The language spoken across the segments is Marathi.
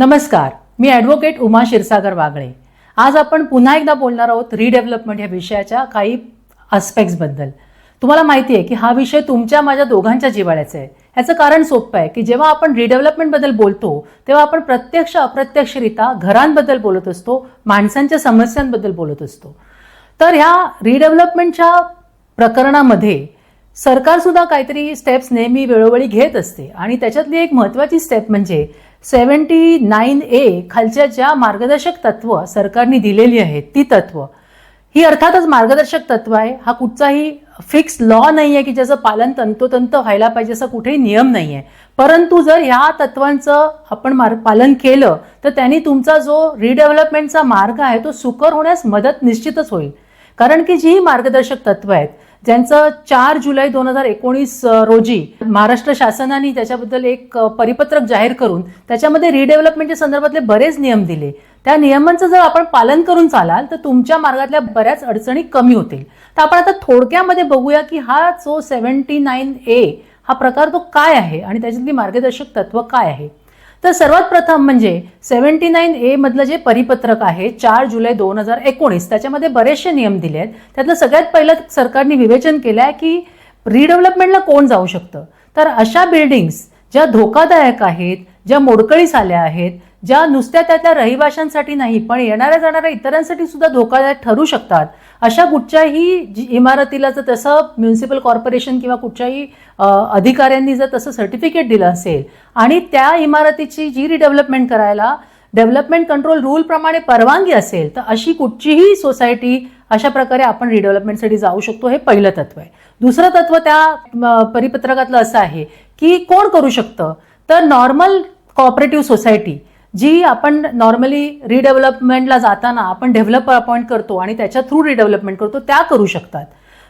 नमस्कार मी ॲडव्होकेट उमा क्षीरसागर वागळे. आज आपण पुन्हा एकदा बोलणार आहोत रिडेव्हलपमेंट या विषयाच्या काही आस्पेक्ट्सबद्दल तुम्हाला माहिती आहे की हा विषय तुमच्या माझ्या दोघांच्या जिव्हाळ्याचा आहे. ह्याचं कारण सोपं आहे की जेव्हा आपण रिडेव्हलपमेंटबद्दल बोलतो तेव्हा आपण प्रत्यक्ष अप्रत्यक्षरित्या घरांबद्दल बोलत असतो माणसांच्या समस्यांबद्दल बोलत असतो. तर ह्या रिडेव्हलपमेंटच्या प्रकरणामध्ये सरकार सुद्धा काहीतरी स्टेप्स नेहमी वेळोवेळी घेत असते आणि त्याच्यातली एक महत्त्वाची स्टेप म्हणजे सेवन्टी नाईन ए खालच्या ज्या मार्गदर्शक तत्व सरकारने दिलेली आहेत ती तत्व. ही अर्थातच मार्गदर्शक तत्व आहे. हा कुठचाही फिक्स लॉ नाही आहे की ज्याचं पालन तंतोतंत व्हायला पाहिजे असा कुठेही नियम नाही आहे परंतु जर ह्या तत्वांचं आपण मार पालन केलं तर त्यांनी तुमचा जो रिडेव्हलपमेंटचा मार्ग आहे तो सुकर होण्यास मदत निश्चितच होईल. कारण की जी ही मार्गदर्शक तत्व आहेत ज्यांचं चार जुलै दोन हजार एकोणीस रोजी महाराष्ट्र शासनाने त्याच्याबद्दल एक परिपत्रक जाहीर करून त्याच्यामध्ये रिडेव्हलपमेंटच्या संदर्भातले बरेच नियम दिले. त्या नियमांचं जर आपण पालन करून चालाल तर तुमच्या मार्गातल्या बऱ्याच अडचणी कमी होतील. तर आपण आता थोडक्यामध्ये बघूया की हा जो सेव्हन्टी नाईन ए हा प्रकार तो काय आहे आणि त्याच्यातली मार्गदर्शक तत्व काय आहे? तर सर्वात प्रथम म्हणजे सेव्हन्टी नाईन ए मधलं जे परिपत्रक आहे चार जुलै दोन हजार एकोणीस त्याच्यामध्ये बरेचसे नियम दिले आहेत. त्यातलं सगळ्यात पहिलं सरकारने विवेचन केलं आहे की रिडेव्हलपमेंटला कोण जाऊ शकतं? तर अशा बिल्डिंग्स ज्या धोकादायक आहेत ज्या मोडकळीस आल्या आहेत ज्या नुसत्या त्यातल्या रहिवाशांसाठी नाही पण येणाऱ्या जाणाऱ्या इतरांसाठी सुद्धा धोकादायक ठरू शकतात. अशा कुठच्याही जी इमारतीला जर तसं म्युन्सिपल कॉर्पोरेशन किंवा कुठच्याही अधिकाऱ्यांनी जर तसं सर्टिफिकेट दिलं असेल आणि त्या इमारतीची जी रिडेव्हलपमेंट करायला डेव्हलपमेंट कंट्रोल रूल प्रमाणे परवानगी असेल तर अशी कुठचीही सोसायटी अशा प्रकारे आपण रिडेव्हलपमेंटसाठी जाऊ शकतो हे पहिलं तत्व आहे. दुसरं तत्व त्या परिपत्रकातलं असं आहे की कोण करू शकतं? तर नॉर्मल कॉपरेटिव्ह सोसायटी जी आपण नॉर्मली रिडेव्हलपमेंटला जाताना आपण डेव्हलपर अपॉइंट करतो आणि त्याच्या थ्रू रिडेव्हलपमेंट करतो त्या करू शकतात.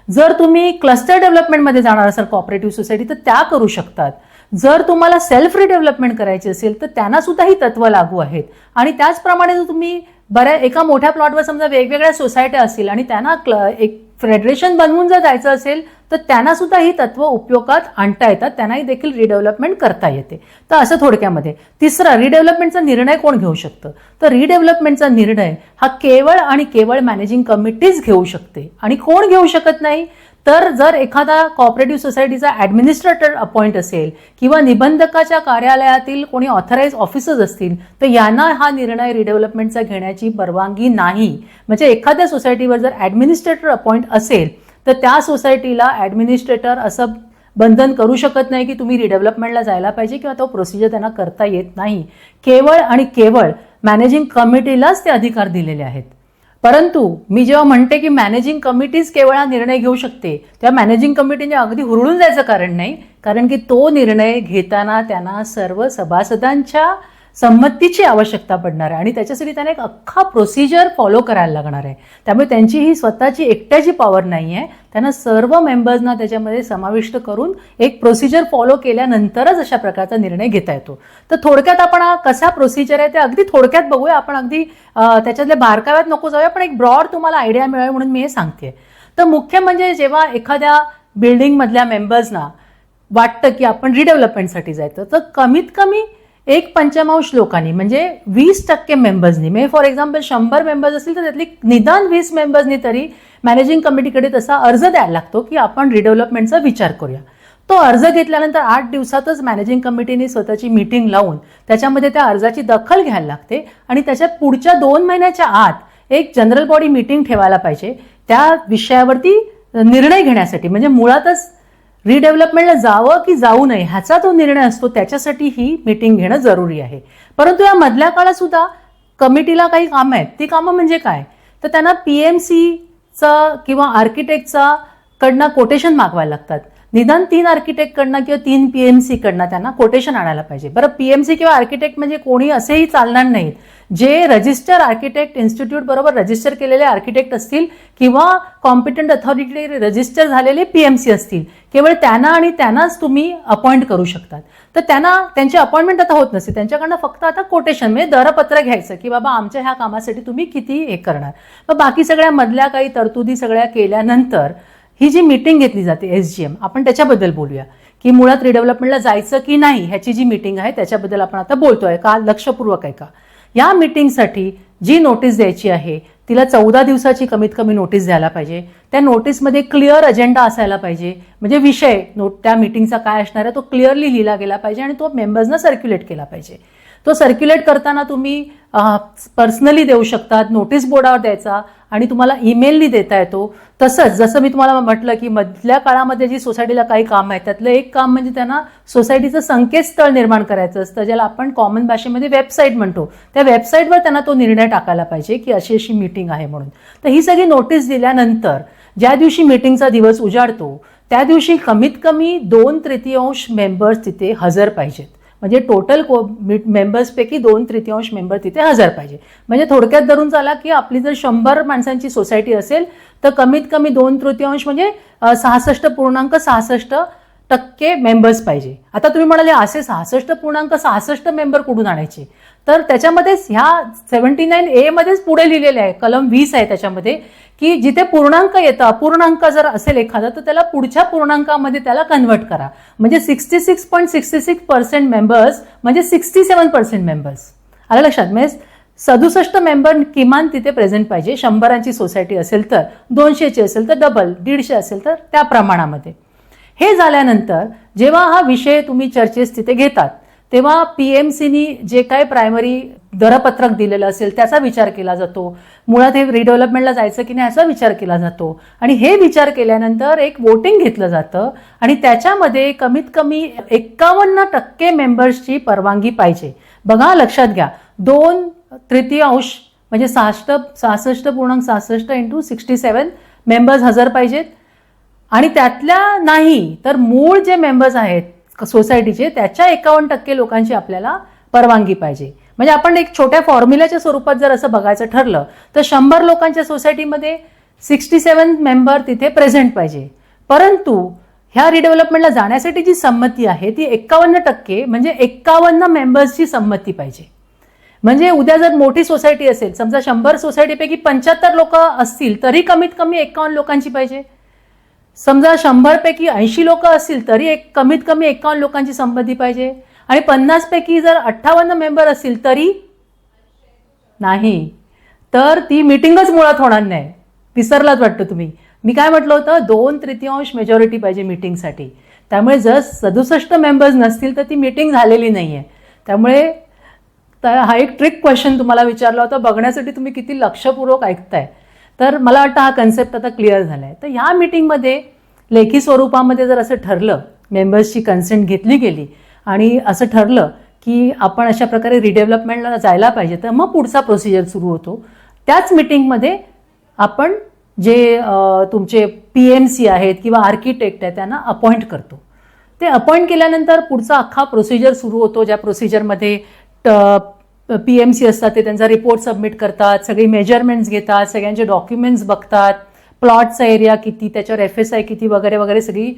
जर तुम्ही क्लस्टर डेव्हलपमेंटमध्ये जाणार असाल कॉपरेटिव्ह सोसायटी तर त्या करू शकतात. जर तुम्हाला सेल्फ रिडेव्हलपमेंट करायची असेल तर त्यांना सुद्धा ही तत्व लागू आहेत. आणि त्याचप्रमाणे जर तुम्ही बऱ्या एका मोठ्या प्लॉटवर समजा वेगवेगळ्या सोसायट्या असतील आणि त्यांना क्ल एक फेडरेशन बनवून जर जायचं असेल तर त्यांना सुद्धा ही तत्व उपयोगात आणता येतात. त्यांनाही देखील रिडेव्हलपमेंट करता येते. तर असं थोडक्यामध्ये. तिसरा रिडेव्हलपमेंटचा निर्णय कोण घेऊ शकतं? तर रिडेव्हलपमेंटचा निर्णय हा केवळ आणि केवळ मॅनेजिंग कमिटीच घेऊ शकते. आणि कोण घेऊ शकत नाही? तर जर एखादा कॉपरेटिव्ह सोसायटीचा ॲडमिनिस्ट्रेटर अपॉइंट असेल किंवा निबंधकाच्या कार्यालयातील कोणी ऑथराईज ऑफिसर्स असतील तर यांना हा निर्णय रिडेव्हलपमेंटचा घेण्याची परवानगी नाही. म्हणजे एखाद्या सोसायटीवर जर ॲडमिनिस्ट्रेटर अपॉइंट असेल तर त्या सोसायटीला ॲडमिनिस्ट्रेटर असं बंधन करू शकत नाही की तुम्ही रिडेव्हलपमेंटला जायला पाहिजे किंवा तो प्रोसिजर त्यांना करता येत नाही. केवळ आणि केवळ मॅनेजिंग कमिटीलाच ते अधिकार दिलेले आहेत. परंतु मी जेव्हा म्हणते की मॅनेजिंग कमिटीच केवळ हा निर्णय घेऊ शकते तेव्हा मॅनेजिंग कमिटीने म्हणजे अगदी हुरळून जायचं कारण नाही. कारण की तो निर्णय घेताना त्यांना सर्व सभासदांच्या संमतीची आवश्यकता पडणार आहे आणि त्याच्यासाठी त्यांना एक अख्खा प्रोसिजर फॉलो करायला लागणार आहे. त्यामुळे त्यांची ही स्वतःची एकट्याची पॉवर नाही आहे त्यांना सर्व मेंबर्सना त्याच्यामध्ये समाविष्ट करून एक प्रोसिजर फॉलो केल्यानंतरच अशा प्रकारचा निर्णय घेता येतो. तर थोडक्यात आपण हा कसा प्रोसिजर आहे ते अगदी थोडक्यात बघूया. आपण अगदी त्याच्यातल्या बारकाव्यात नको जाऊया पण एक ब्रॉड तुम्हाला आयडिया मिळावी म्हणून मी हे सांगते तर मुख्य म्हणजे जेव्हा एखाद्या बिल्डिंगमधल्या मेंबर्सना वाटतं की आपण रिडेव्हलपमेंटसाठी जायचं तर कमीत कमी एक पंचमांश लोकांनी म्हणजे वीस टक्के मेंबर्सनी म्हणजे फॉर एक्झाम्पल शंभर मेंबर्स असतील तर त्यातली निदान वीस मेंबर्सनी तरी मॅनेजिंग कमिटीकडे तसा अर्ज द्यायला लागतो की आपण रिडेव्हलपमेंटचा विचार करूया. तो अर्ज घेतल्यानंतर आठ दिवसातच मॅनेजिंग कमिटीने स्वतःची मीटिंग लावून त्याच्यामध्ये त्या अर्जाची दखल घ्यायला लागते आणि त्याच्या पुढच्या दोन महिन्याच्या आत एक जनरल बॉडी मीटिंग ठेवायला पाहिजे. त्या विषयावरती निर्णय घेण्यासाठी म्हणजे मुळातच रिडेव्हलपमेंटला जावं की जाऊ नये ह्याचा जो निर्णय असतो. त्याच्यासाठी ही मीटिंग घेणं जरुरी आहे. परंतु या मधल्या काळात सुद्धा कमिटीला काही कामं आहेत. ती कामं म्हणजे काय? तर त्यांना पी एम सीचा किंवा आर्किटेक्टचा कडनं कोटेशन मागवायला लागतात. निदान तीन आर्किटेक्टकडनं किंवा तीन पी एम सीकडनं त्यांना कोटेशन आणायला पाहिजे. बरं पी एम सी किंवा आर्किटेक्ट म्हणजे कोणी असेही चालणार नाहीत. जे रजिस्टर आर्किटेक्ट इन्स्टिट्यूट बरोबर रजिस्टर केलेले आर्किटेक्ट असतील किंवा कॉम्पिटंट अथॉरिटी रजिस्टर झालेले पी एम सी असतील केवळ त्यांना आणि त्यांनाच तुम्ही अपॉइंट करू शकतात. तर त्यांना त्यांची अपॉइंटमेंट आता होत नसते. त्यांच्याकडनं फक्त आता कोटेशन म्हणजे दरपत्र घ्यायचं की बाबा आमच्या ह्या कामासाठी तुम्ही किती हे करणार. मग बाकी सगळ्या मधल्या काही तरतुदी सगळ्या केल्यानंतर ही जी मीटिंग घेतली जाते एस जी एम आपण त्याच्याबद्दल बोलूया. की मुळात रिडेव्हलपमेंटला जायचं की नाही ह्याची जी मीटिंग आहे त्याच्याबद्दल आपण आता बोलतोय का? लक्षपूर्वक आहे का? या मीटिंगसाठी जी नोटीस द्यायची आहे तिला चौदा दिवसाची कमीत कमी नोटीस द्यायला पाहिजे. त्या नोटीसमध्ये क्लिअर अजेंडा असायला पाहिजे. म्हणजे विषय नोट त्या मीटिंगचा काय असणार आहे तो क्लिअरली लिहिला गेला पाहिजे आणि तो मेंबर्सना सर्क्युलेट केला पाहिजे. तो सर्क्युलेट करताना तुम्ही पर्सनली देऊ शकतात नोटीस बोर्डावर द्यायचा आणि तुम्हाला ईमेलनी देता येतो. तसंच जसं मी तुम्हाला म्हटलं की मधल्या काळामध्ये जी सोसायटीला काही काम आहे त्यातलं एक काम म्हणजे त्यांना सोसायटीचं संकेतस्थळ निर्माण करायचं असतं ज्याला आपण कॉमन भाषेमध्ये वेबसाईट म्हणतो. त्या वेबसाईटवर त्यांना तो निर्णय टाकायला पाहिजे की अशी अशी मीटिंग आहे म्हणून. तर ही सगळी नोटीस दिल्यानंतर ज्या दिवशी मीटिंगचा दिवस उजाडतो त्या दिवशी कमीत कमी दोन तृतीयांश मेंबर्स तिथे हजर पाहिजेत. म्हणजे टोटल को मेंबर्सपैकी दोन तृतीयांश मेंबर तिथे हजर पाहिजे. म्हणजे थोडक्यात धरून चाला की आपली जर शंभर माणसांची सोसायटी असेल तर कमीत कमी दोन तृतीयांश म्हणजे सहासष्ट पूर्णांक सहासष्ट टक्के मेंबर्स पाहिजे. आता तुम्ही म्हणाले असे सहासष्ट पूर्णांक सहासष्ट मेंबर कुठून आणायचे? तर त्याच्यामध्येच ह्या सेव्हन्टी नाईन ए मध्येच पुढे लिहिलेले आहे. कलम वीस आहे त्याच्यामध्ये की जिथे पूर्णांक येतं अपूर्णांक जर असेल एखादा तर त्याला पुढच्या पूर्णांकामध्ये त्याला कन्व्हर्ट करा. म्हणजे sixty six point sixty six percent members म्हणजे सिक्स्टी सेवन पर्सेंट मेंबर्स आलं लक्षात? म्हणजे सदुसष्ट मेंबर किमान तिथे प्रेझेंट पाहिजे. शंभरांची सोसायटी असेल तर दोनशेची असेल तर डबल दीडशे असेल तर त्या प्रमाणामध्ये. हे झाल्यानंतर जेव्हा हा विषय तुम्ही चर्चेस तिथे घेतात तेव्हा पी एम सीनी जे काय प्रायमरी दरपत्रक दिलेलं असेल त्याचा विचार केला जातो. मुळात हे रिडेव्हलपमेंटला जायचं की नाही याचा विचार केला जातो. आणि हे विचार केल्यानंतर एक वोटिंग घेतलं जातं आणि त्याच्यामध्ये कमीत कमी एक्कावन्न टक्के मेंबर्सची परवानगी पाहिजे. बघा लक्षात घ्या. दोन तृतीयांश म्हणजे सहासष्ट सहासष्ट पूर्णांक सहासष्ट इंटू सिक्स्टी सेवन मेंबर्स हजर पाहिजेत. आणि त्यातल्या नाही तर मूळ जे मेंबर्स आहेत सोसायटीचे त्याच्या एकावन्न टक्के लोकांची आपल्याला परवानगी पाहिजे. म्हणजे आपण एक छोट्या फॉर्म्युल्याच्या स्वरूपात जर असं बघायचं ठरलं तर शंभर लोकांच्या सोसायटीमध्ये सिक्स्टी सेवन मेंबर तिथे प्रेझेंट पाहिजे. परंतु ह्या रिडेव्हलपमेंटला जाण्यासाठी जी संमती आहे ती एक्कावन्न टक्के म्हणजे एक्कावन्न मेंबर्सची संमती पाहिजे. म्हणजे उद्या जर मोठी सोसायटी असेल समजा शंभर सोसायटीपैकी पंच्याहत्तर लोक असतील तरी कमीत कमी एक्कावन्न लोकांची पाहिजे. समजा शंभरपैकी ऐंशी लोक असतील तरी एक कमीत कमी एकावन्न लोकांची संपत्ती पाहिजे. आणि पन्नासपैकी जर अठ्ठावन्न मेंबर असतील तरी नाही. तर ती मिटिंगच मुळात होणार नाही. विसरलाच वाटतं तुम्ही. मी काय म्हटलं होतं? दोन तृतीयांश मेजॉरिटी पाहिजे मिटिंगसाठी. त्यामुळे जर सदुसष्ट मेंबर्स नसतील तर ती मिटिंग झालेली नाही आहे त्यामुळे तर हा एक ट्रिक क्वेश्चन तुम्हाला विचारला होता. बघण्यासाठी तुम्ही किती लक्षपूर्वक ऐकताय. तर मला वाटतं हा कन्सेप्ट आता क्लिअर झाला आहे तर ह्या मीटिंगमध्ये लेखी स्वरूपामध्ये जर असं ठरलं मेंबर्सची कन्सेंट घेतली गेली आणि असं ठरलं की आपण अशा प्रकारे रिडेव्हलपमेंटला जायला पाहिजे तर मग पुढचा प्रोसिजर सुरू होतो. त्याच मीटिंगमध्ये आपण जे तुमचे पी एम सी आहेत किंवा आर्किटेक्ट आहे त्यांना अपॉइंट करतो. ते अपॉइंट केल्यानंतर पुढचा अख्खा प्रोसिजर सुरू होतो ज्या प्रोसिजरमध्ये पी एम सी असतात ते त्यांचा रिपोर्ट सबमिट करतात सगळी मेजरमेंट्स घेतात सगळ्यांचे डॉक्युमेंट्स बघतात प्लॉटचा एरिया किती त्याच्यावर एफ एस आय किती वगैरे वगैरे सगळी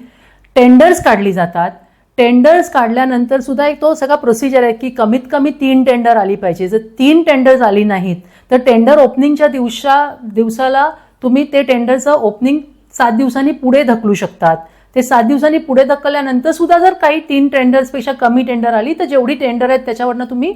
टेंडर्स काढली जातात. टेंडर्स काढल्यानंतर सुद्धा एक तो सगळा प्रोसिजर आहे की कमीत कमी तीन टेंडर आली पाहिजे. जर तीन टेंडर्स आली नाहीत तर टेंडर ओपनिंगच्या दिवसा दिवसाला तुम्ही ते टेंडरचं ओपनिंग सात दिवसांनी पुढे ढकलू शकतात. ते सात दिवसांनी पुढे ढकलल्यानंतर सुद्धा जर काही तीन टेंडर्सपेक्षा कमी टेंडर आली तर जेवढी टेंडर आहेत त्याच्यावरनं तुम्ही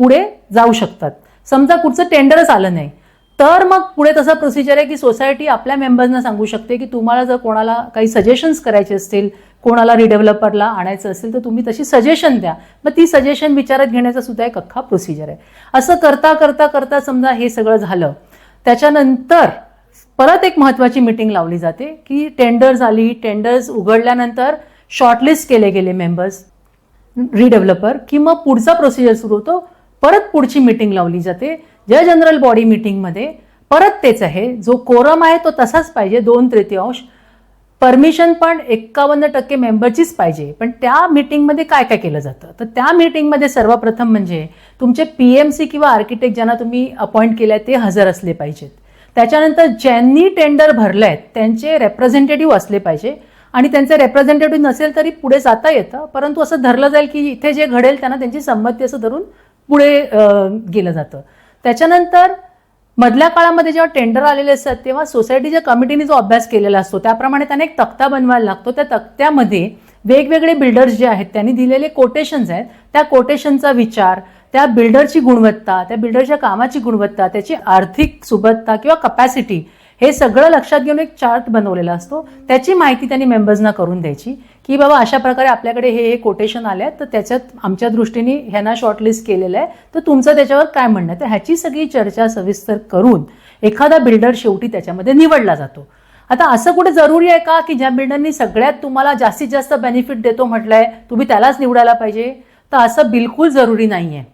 पुढे जाऊ शकतात. समजा कुठचं टेंडरच आलं नाही. तर मग पुढे तसा प्रोसिजर आहे की सोसायटी आपल्या मेंबर्सना सांगू शकते की तुम्हाला जर कोणाला काही सजेशन्स करायचे असतील कोणाला रिडेव्हलपरला आणायचं असेल तर तुम्ही तशी सजेशन द्या. मग ती सजेशन विचारात घेण्याचा सुद्धा एक अख्खा प्रोसिजर आहे. असं करता करता करता समजा हे सगळं झालं. त्याच्यानंतर परत एक महत्वाची मीटिंग लावली जाते की टेंडर्स आली टेंडर्स उघडल्यानंतर शॉर्टलिस्ट केले गेले मेंबर्स रिडेव्हलपर की मग पुढचा प्रोसिजर सुरू होतो. परत पुढची मीटिंग लावली जाते. ज्या जनरल बॉडी मीटिंगमध्ये परत तेच आहे. जो कोरम आहे तो तसाच पाहिजे. दोन तृतीयांश. परमिशन पण एक्कावन्न टक्के मेंबरचीच पाहिजे. पण त्या मीटिंगमध्ये काय काय केलं जातं? तर त्या मीटिंगमध्ये सर्वप्रथम म्हणजे तुमचे पी एम सी किंवा आर्किटेक्ट ज्यांना तुम्ही अपॉइंट केले ते हजर असले पाहिजेत. त्याच्यानंतर ज्यांनी टेंडर भरले त्यांचे रेप्रेझेंटेटिव्ह असले पाहिजे. आणि त्यांचे रेप्रेझेंटेटिव्ह नसेल तरी पुढे जाता येतं. परंतु असं धरलं जाईल की इथे जे घडेल त्यांना त्यांची संमती असं धरून पुढे गेलं जातं. त्याच्यानंतर मधल्या काळामध्ये जेव्हा टेंडर आलेले असतात तेव्हा सोसायटीच्या कमिटीने जो अभ्यास केलेला असतो त्याप्रमाणे त्याने एक तक्ता बनवायला लागतो. त्या तक्त्यामध्ये वेगवेगळे बिल्डर्स जे आहेत त्यांनी दिलेले कोटेशन्स आहेत. त्या कोटेशनचा विचार त्या बिल्डरची गुणवत्ता त्या बिल्डरच्या कामाची गुणवत्ता त्याची आर्थिक सुबत्ता किंवा कपॅसिटी हे सगळं लक्षात घेऊन एक चार्ट बनवलेला असतो. त्याची माहिती त्यांनी मेंबर्सना करून द्यायची की बाबा अशा प्रकारे आपल्याकडे हे हे कोटेशन आले आहेत तर त्याच्यात आमच्या दृष्टीने ह्यांना शॉर्टलिस्ट केलेलं आहे. तर तुमचं त्याच्यावर काय म्हणणं आहे? तर ह्याची सगळी चर्चा सविस्तर करून एखादा बिल्डर शेवटी त्याच्यामध्ये निवडला जातो. आता असं कुठे जरुरी आहे का की ज्या बिल्डरनी सगळ्यात तुम्हाला जास्तीत जास्त बेनिफिट देतो म्हटलंय तुम्ही त्यालाच निवडायला पाहिजे? तर असं बिलकुल जरुरी नाही आहे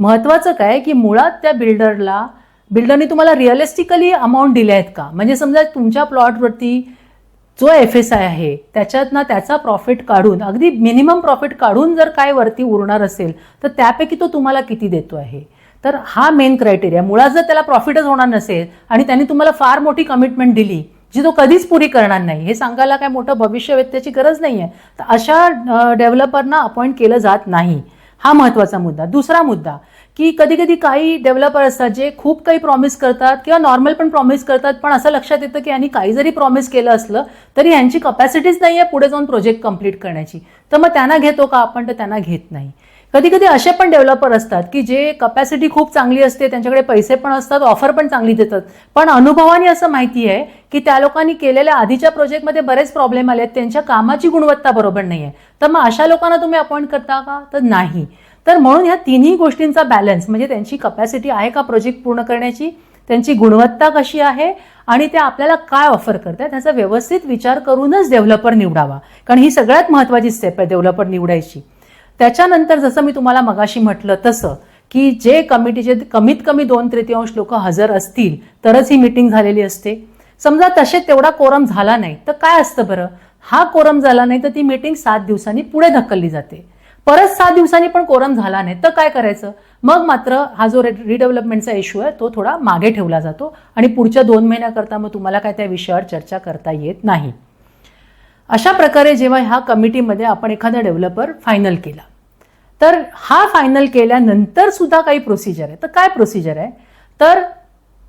महत्वाचं काय की मुळात त्या बिल्डरला बिल्डरने तुम्हाला रिअलिस्टिकली अमाऊंट दिले आहेत का? म्हणजे समजा तुमच्या प्लॉटवरती जो एफ एस आय आहे त्याच्यात ना त्याचा प्रॉफिट काढून अगदी मिनिमम प्रॉफिट काढून जर काय वरती उरणार असेल तर त्यापैकी तो तुम्हाला किती देतो आहे? तर हा मेन क्रायटेरिया मुळात जर त्याला प्रॉफिटच होणार नसेल आणि त्यांनी तुम्हाला फार मोठी कमिटमेंट दिली जी तो कधीच पुरी करणार नाही हे सांगायला काय मोठं भविष्य व्यक्त्याची गरज नाही आहे तर अशा डेव्हलपरना अपॉइंट केलं जात नाही. हा महत्त्वाचा मुद्दा. दुसरा मुद्दा की कधी कधी काही डेव्हलपर असतात जे खूप काही प्रॉमिस करतात किंवा नॉर्मल पण प्रॉमिस करतात पण असं लक्षात येतं की यांनी काही जरी प्रॉमिस केलं असलं तरी यांची कपॅसिटीच नाही आहे पुढे जाऊन प्रोजेक्ट कंप्लीट करण्याची. तर मग त्यांना घेतो का आपण? तर त्यांना घेत नाही. कधी कधी असे पण डेव्हलपर असतात की जे कपॅसिटी खूप चांगली असते त्यांच्याकडे पैसे पण असतात ऑफर पण चांगली देतात. पण अनुभवाने असं माहिती आहे की त्या लोकांनी केलेल्या आधीच्या प्रोजेक्टमध्ये बरेच प्रॉब्लेम आले आहेत त्यांच्या कामाची गुणवत्ता बरोबर नाही आहे तर मग अशा लोकांना तुम्ही अपॉइंट करता का? तर नाही. तर म्हणून ह्या तिन्ही गोष्टींचा बॅलन्स म्हणजे त्यांची कपॅसिटी आहे का प्रोजेक्ट पूर्ण करण्याची त्यांची गुणवत्ता कशी आहे आणि ते आपल्याला काय ऑफर करतात त्याचा व्यवस्थित विचार करूनच डेव्हलपर निवडावा. कारण ही सगळ्यात महत्वाची स्टेप आहे डेव्हलपर निवडायची. त्याच्यानंतर जसं मी तुम्हाला मगाशी म्हटलं तसं की जे कमिटीचे कमीत कमी दोन तृतीयांश लोक हजर असतील तरच ही मिटिंग झालेली असते. समजा तसे तेवढा कोरम झाला नाही तर काय असतं बरं? हा कोरम झाला नाही तर ती मिटिंग सात दिवसांनी पुढे ढकलली जाते. परत सात दिवसांनी पण कोरम झाला नाही. तर काय करायचं? मग मात्र हा जो रिडेव्हलपमेंटचा इश्यू आहे तो थोडा मागे ठेवला जातो आणि पुढच्या दोन महिन्याकरता मग तुम्हाला काय त्या विषयावर चर्चा करता येत नाही. अशा प्रकारे जेव्हा ह्या कमिटीमध्ये आपण एखादा डेव्हलपर फायनल केला. तर हा फायनल केल्यानंतर सुद्धा काही प्रोसिजर आहे. तर काय प्रोसिजर आहे? तर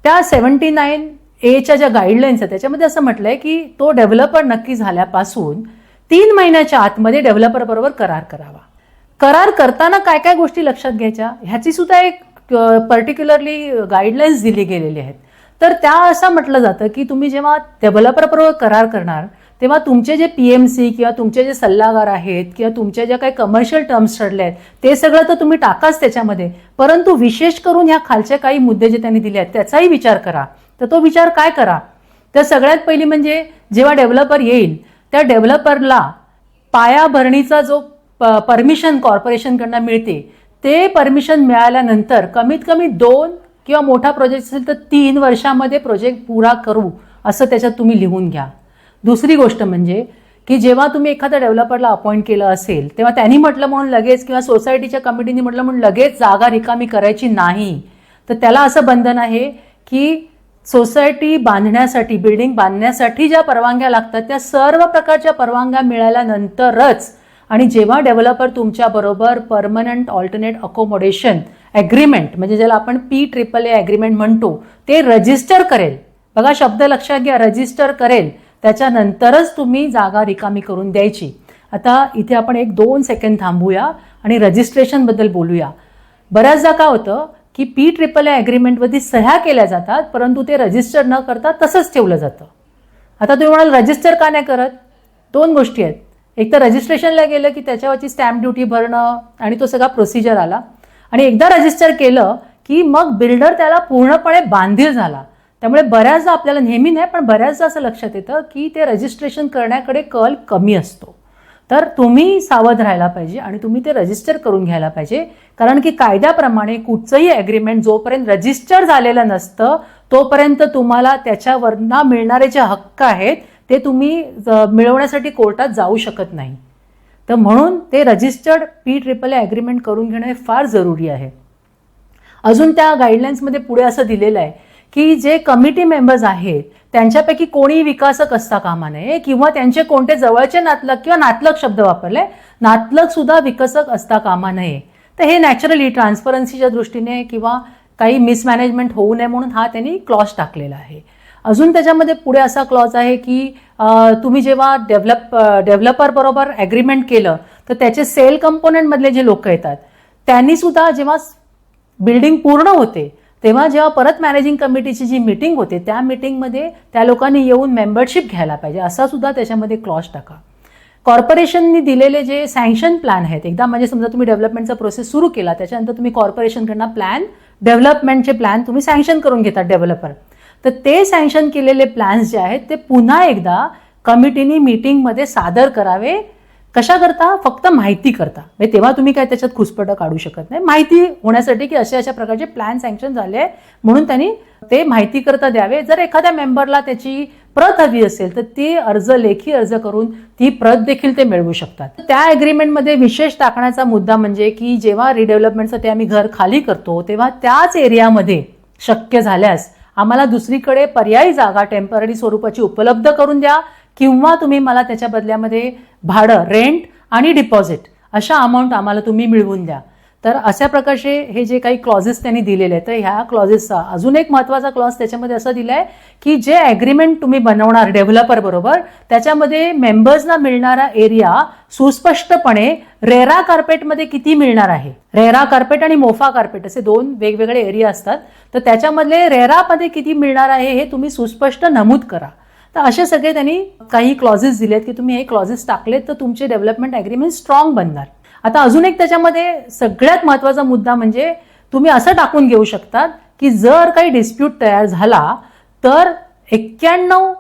त्या सेवन्टी नाईन एच्या ज्या गाईडलाईन्स आहेत त्याच्यामध्ये असं म्हटलंय की तो डेव्हलपर नक्की झाल्यापासून तीन महिन्याच्या आतमध्ये डेव्हलपर बरोबर करार करावा. करार करताना काय काय गोष्टी लक्षात घ्यायच्या? ह्याची सुद्धा एक पर्टिक्युलरली गाईडलाईन्स दिली गेलेली आहेत. तर त्या असं म्हटलं जातं की तुम्ही जेव्हा डेव्हलपरबरोबर करार करणार तेव्हा तुमचे जे पी एम सी किंवा तुमचे जे सल्लागार आहेत किंवा तुमच्या ज्या काही कमर्शियल टर्म्स ठरले आहेत ते सगळं तर तुम्ही टाकाच त्याच्यामध्ये. परंतु विशेष करून ह्या खालचे काही मुद्दे जे त्यांनी दिले आहेत त्याचाही विचार करा. तर तो विचार काय करा? तर सगळ्यात पहिली म्हणजे जेव्हा डेव्हलपर येईल त्या डेव्हलपरला पायाभरणीचा जो परमिशन कॉर्पोरेशनकडनं मिळते. ते परमिशन मिळाल्यानंतर कमीत कमी दोन किंवा मोठा प्रोजेक्ट असेल तर तीन वर्षामध्ये प्रोजेक्ट पुरा करू असं त्याच्यात तुम्ही लिहून घ्या. दुसरी गोष्ट म्हणजे की जेव्हा तुम्ही एखाद्या डेव्हलपरला अपॉइंट केलं असेल तेव्हा त्यांनी म्हटलं म्हणून लगेच किंवा सोसायटीच्या कमिटीने म्हटलं म्हणून लगेच जागा रिकामी करायची नाही. तर त्याला असं बंधन आहे की सोसायटी बांधण्यासाठी बिल्डिंग बांधण्यासाठी ज्या परवानग्या लागतात त्या सर्व प्रकारच्या परवानग्या मिळाल्यानंतरच आणि जेव्हा डेव्हलपर तुमच्याबरोबर परमनंट ऑल्टरनेट अकोमोडेशन ॲग्रीमेंट म्हणजे ज्याला आपण पी ट्रिपल ए ॲग्रीमेंट म्हणतो ते रजिस्टर करेल. बघा शब्द लक्षात घ्या रजिस्टर करेल. त्याच्यानंतरच तुम्ही जागा रिकामी करून द्यायची. आता इथे आपण एक दोन सेकंड थांबूया आणि रजिस्ट्रेशनबद्दल बोलूया. बऱ्याचदा काय होतं की पी ट्रिपल ए ॲग्रीमेंटवरती सह्या केल्या जातात परंतु ते रजिस्टर न करता तसंच ठेवलं जातं. आता तुम्ही म्हणाल रजिस्टर का नाही करत? दोन गोष्टी आहेत. एक तर रजिस्ट्रेशनला गेलं की त्याच्यावरची स्टॅम्प ड्युटी भरणं आणि तो सगळा प्रोसिजर आला. आणि एकदा रजिस्टर केलं की मग बिल्डर त्याला पूर्णपणे बांधील झाला. त्यामुळे बऱ्याचदा आपल्याला नेहमी नाही पण बऱ्याचदा असं लक्षात येतं की ते रजिस्ट्रेशन करण्याकडे कल कमी असतो. तर तुम्ही सावध राहायला पाहिजे आणि तुम्ही ते रजिस्टर करून घ्यायला पाहिजे. कारण की कायद्याप्रमाणे कुठचंही ॲग्रीमेंट जोपर्यंत रजिस्टर झालेलं नसतं तोपर्यंत तुम्हाला त्याच्यावरना मिळणारे जे हक्क आहेत ते तुम्ही मिळवण्यासाठी कोर्टात जाऊ शकत नाही. तर म्हणून ते registered P triple A agreement करून घेणं हे फार जरुरी आहे. अजून त्या गाईडलाईन्समध्ये पुढे असं दिलेलं आहे की जे कमिटी मेंबर्स आहेत त्यांच्यापैकी कोणी विकासक असता कामा नये किंवा त्यांचे कोणते जवळचे नातलग किंवा नातलग शब्द वापरले नातलग सुद्धा विकसक असता कामा नये. तर हे नॅचरली ट्रान्सपरन्सीच्या दृष्टीने किंवा काही मिसमॅनेजमेंट होऊ नये म्हणून हा त्यांनी क्लॉज टाकलेला आहे. अजून त्याच्यामध्ये पुढे असा क्लॉज आहे की तुम्ही जेव्हा डेव्हलप डेव्हलपर बरोबर ॲग्रीमेंट केलं तर त्याचे सेल कंपोनेंटमधले जे लोक येतात त्यांनी सुद्धा जेव्हा बिल्डिंग पूर्ण होते तेव्हा जेव्हा परत मॅनेजिंग कमिटीची जी मीटिंग होते त्या मीटिंगमध्ये त्या लोकांनी येऊन मेंबरशिप घ्यायला पाहिजे असा सुद्धा त्याच्यामध्ये क्लॉज टाका. कॉर्पोरेशननी दिलेले जे सँक्शन प्लॅन आहेत एकदा म्हणजे समजा तुम्ही डेव्हलपमेंटचा प्रोसेस सुरू केला त्याच्यानंतर तुम्ही कॉर्पोरेशनकडनं प्लॅन डेव्हलपमेंटचे प्लॅन तुम्ही सँक्शन करून घेतात डेव्हलपर तर ते सँक्शन केलेले प्लॅन्स जे आहेत ते पुन्हा एकदा कमिटीनी मीटिंगमध्ये सादर करावे. कशा करता फक्त माहिती करता म्हणजे तेव्हा तुम्ही काय त्याच्यात खुसपटं काढू शकत नाही. माहिती होण्यासाठी की अशा अशा प्रकारचे प्लॅन सँक्शन झाले म्हणून त्यांनी ते माहिती करता द्यावे. जर एखाद्या मेंबरला त्याची प्रत हवी असेल तर ती अर्ज लेखी अर्ज करून ती प्रत देखील ते मिळवू शकतात. त्या अग्रीमेंटमध्ये विशेष टाकण्याचा मुद्दा म्हणजे की जेव्हा रिडेव्हलपमेंटसाठी आम्ही घर खाली करतो तेव्हा त्याच एरियामध्ये शक्य झाल्यास आम्हाला दुसरीकडे पर्यायी जागा टेंपररी स्वरूपाची उपलब्ध करून द्या किंवा तुम्ही मला त्याच्या बदल्यामध्ये भाडं रेंट आणि डिपॉझिट अशा अमाऊंट आम्हाला तुम्ही मिळवून द्या. तर अशा प्रकारचे हे जे काही क्लॉजेस त्यांनी दिलेले आहेत तर ह्या क्लॉजेसचा अजून एक महत्त्वाचा क्लॉज त्याच्यामध्ये असं दिला आहे की जे ॲग्रीमेंट तुम्ही बनवणार डेव्हलपर बरोबर त्याच्यामध्ये मेंबर्सना मिळणारा एरिया सुस्पष्टपणे रेरा कार्पेटमध्ये किती मिळणार आहे? रेरा कार्पेट आणि मोफा कार्पेट असे दोन वेगवेगळे एरिया असतात. तर त्याच्यामधले रेरामध्ये किती मिळणार आहे हे तुम्ही सुस्पष्ट नमूद करा. तर असे सगळे त्यांनी काही क्लॉजेस दिलेत की तुम्ही हे क्लॉजेस टाकलेत तर तुमचे डेव्हलपमेंट ॲग्रीमेंट स्ट्रॉंग बनणार. आता अजून एक त्याच्यामध्ये सगळ्यात महत्त्वाचा मुद्दा म्हणजे तुम्ही असं टाकून घेऊ शकतात की जर काही डिस्प्यूट तयार झाला तर एक्क्याण्णव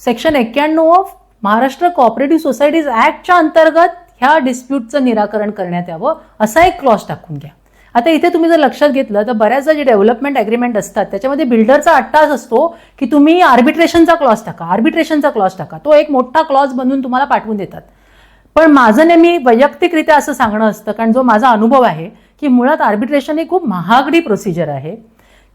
सेक्शन एक्क्याण्णव ऑफ महाराष्ट्र कॉपरेटिव्ह सोसायटीज ऍक्टच्या अंतर्गत ह्या डिस्प्यूटचं निराकरण करण्यात यावं असा एक क्लॉज टाकून घ्या. आता इथे तुम्ही जर लक्षात घेतलं तर बऱ्याचदा जे डेव्हलपमेंट अग्रीमेंट असतात त्याच्यामध्ये बिल्डरचा अट्टास असतो की तुम्ही आर्बिट्रेशनचा क्लॉज टाका आर्बिट्रेशनचा क्लॉज टाका. तो एक मोठा क्लॉज बनवून तुम्हाला पाठवून देतात. पण माझं नेहमी वैयक्तिकरित्या असं सांगणं असतं कारण जो माझा अनुभव आहे की मुळात आर्बिट्रेशन ही खूप महागडी प्रोसिजर आहे.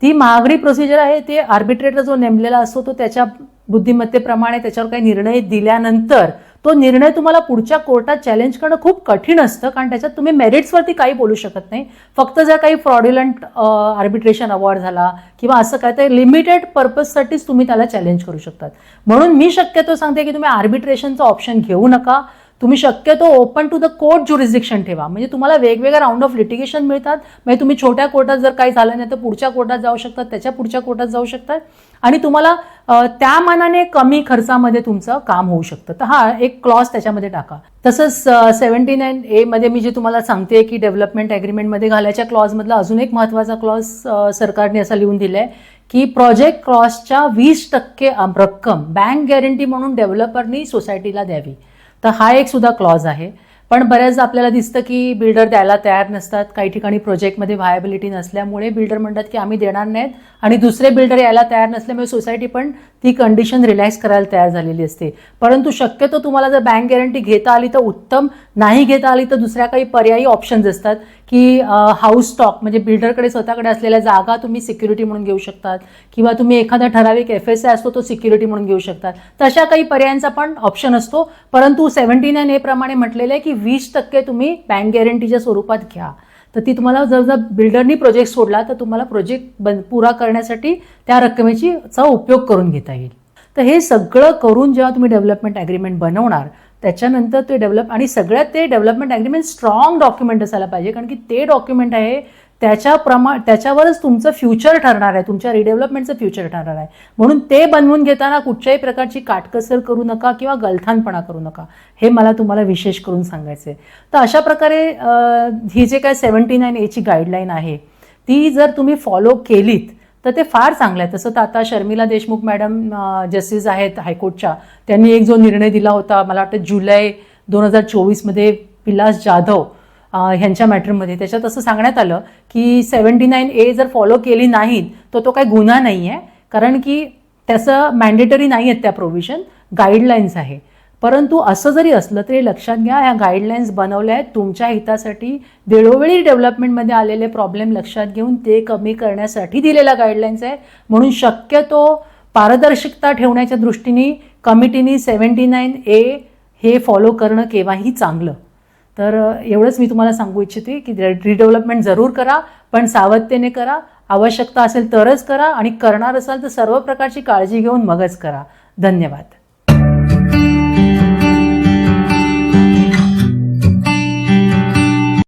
ती महागडी प्रोसिजर आहे ते आर्बिट्रेटर जो नेमलेला असतो तो त्याच्या बुद्धिमत्तेप्रमाणे त्याच्यावर काही निर्णय दिल्यानंतर तो निर्णय तुम्हाला पुढच्या कोर्टात चॅलेंज करणं खूप कठीण असतं कारण त्याच्यात तुम्ही मेरिट्सवरती काही बोलू शकत नाही. फक्त जर काही फ्रॉड्युलंट आर्बिट्रेशन अवॉर्ड झाला किंवा असं काय तर लिमिटेड पर्पजसाठीच तुम्ही त्याला चॅलेंज करू शकतात. म्हणून मी शक्यतो सांगते की तुम्ही आर्बिट्रेशनचा ऑप्शन घेऊ नका. तुम्ही शक्यतो open to the court jurisdiction ठेवा. म्हणजे तुम्हाला वेगवेगळ्या राऊंड ऑफ लिटिगेशन मिळतात. म्हणजे तुम्ही छोट्या कोर्टात जर काही झालं नाही तर पुढच्या कोर्टात जाऊ शकतात त्याच्या पुढच्या कोर्टात जाऊ शकतात. आणि तुम्हाला त्या मानाने कमी खर्चामध्ये तुमचं काम होऊ शकतं. तर हा एक क्लॉज त्याच्यामध्ये टाका. तसंच सेव्हन्टी नाईन ए मध्ये मी जे तुम्हाला सांगते की डेव्हलपमेंट अग्रीमेंटमध्ये घालायच्या क्लॉजमधला अजून एक महत्त्वाचा क्लॉज सरकारने असा लिहून दिलाय की प्रोजेक्ट क्रॉसच्या वीस टक्के रक्कम बँक गॅरंटी म्हणून डेव्हलपरनी सोसायटीला द्यावी. तर हा एक सुद्धा क्लॉज आहे. पण बऱ्याचदा आपल्याला दिसतं की बिल्डर द्यायला तयार नसतात. काही ठिकाणी प्रोजेक्टमध्ये व्हायबिलिटी नसल्यामुळे बिल्डर म्हणतात की आम्ही देणार नाहीत आणि दुसरे बिल्डर यायला तयार नसल्यामुळे सोसायटी पण ती कंडिशन रिलॅक्स करायला तयार झालेली असते. परंतु शक्यतो तुम्हाला जर बँक गॅरंटी घेता आली तर उत्तम नाही घेता आली तर दुसऱ्या काही पर्यायी ऑप्शन्स असतात. की हाऊस स्टॉक म्हणजे बिल्डरकडे स्वतःकडे असलेल्या जागा तुम्ही सिक्युरिटी म्हणून घेऊ शकतात. किंवा तुम्ही एखादा ठराविक एफ एस आय असतो तो सिक्युरिटी म्हणून घेऊ शकतात. तशा काही पर्यायांचा पण ऑप्शन असतो. परंतु सेव्हन्टी नाईन ए प्रमाणे म्हटलेलं आहे की वीस टक्के तुम्ही बँक गॅरंटीच्या स्वरूपात घ्या. तर ती तुम्हाला जर जर बिल्डरनी प्रोजेक्ट सोडला तर तुम्हाला प्रोजेक्ट बन पुरा करण्यासाठी त्या रकमेची चा उपयोग करून घेता येईल. तर हे सगळं करून जेव्हा तुम्ही डेव्हलपमेंट ॲग्रीमेंट बनवणार त्याच्यानंतर ते डेव्हलप आणि सगळ्यात ते डेव्हलपमेंट ॲग्रीमेंट स्ट्रॉंग डॉक्युमेंट असायला पाहिजे कारण की ते डॉक्युमेंट आहे त्याच्या प्रमा त्याच्यावरच तुमचं फ्युचर ठरणार आहे तुमच्या रिडेव्हलपमेंटचं फ्युचर ठरणार आहे. म्हणून ते बनवून घेताना कुठच्याही प्रकारची काटकसर करू नका किंवा गलथानपणा करू नका. हे मला तुम्हाला विशेष करून सांगायचं आहे तर अशा प्रकारे ही जे काय सेवन्टी नाईन एची गाईडलाईन आहे ती जर तुम्ही फॉलो केलीत तर ते फार चांगलं आहे. तसं तर आता शर्मिला देशमुख मॅडम जस्टिस आहेत हायकोर्टच्या. त्यांनी एक जो निर्णय दिला होता मला वाटतं जुलै दोन हजार चोवीसमध्ये विलास जाधव ह्यांच्या मॅटरमध्ये. त्याच्यात असं सांगण्यात आलं की सेवन्टी नाईन ए जर फॉलो केली नाहीत तर तो काही गुन्हा नाही आहे कारण की त्याचं मॅन्डेटरी नाही आहेत त्या प्रोव्हिजन गाईडलाईन्स आहे. परंतु असं जरी असलं तरी लक्षात घ्या ह्या गाईडलाईन्स बनवल्या आहेत. तुमच्या हितासाठी वेळोवेळी डेव्हलपमेंटमध्ये आलेले प्रॉब्लेम लक्षात घेऊन ते कमी करण्यासाठी दिलेल्या गाईडलाईन्स आहे म्हणून शक्यतो पारदर्शकता ठेवण्याच्या दृष्टीने कमिटीनी सेवन्टी नाईन ए हे फॉलो करणं केव्हाही चांगलं. तर एवढंच मी तुम्हाला सांगू इच्छिते की रिडेव्हलपमेंट जरूर करा पण सावधतेने करा. आवश्यकता असेल तरच करा आणि करणार असाल तर सर्व प्रकारची काळजी घेऊन मगच करा. धन्यवाद.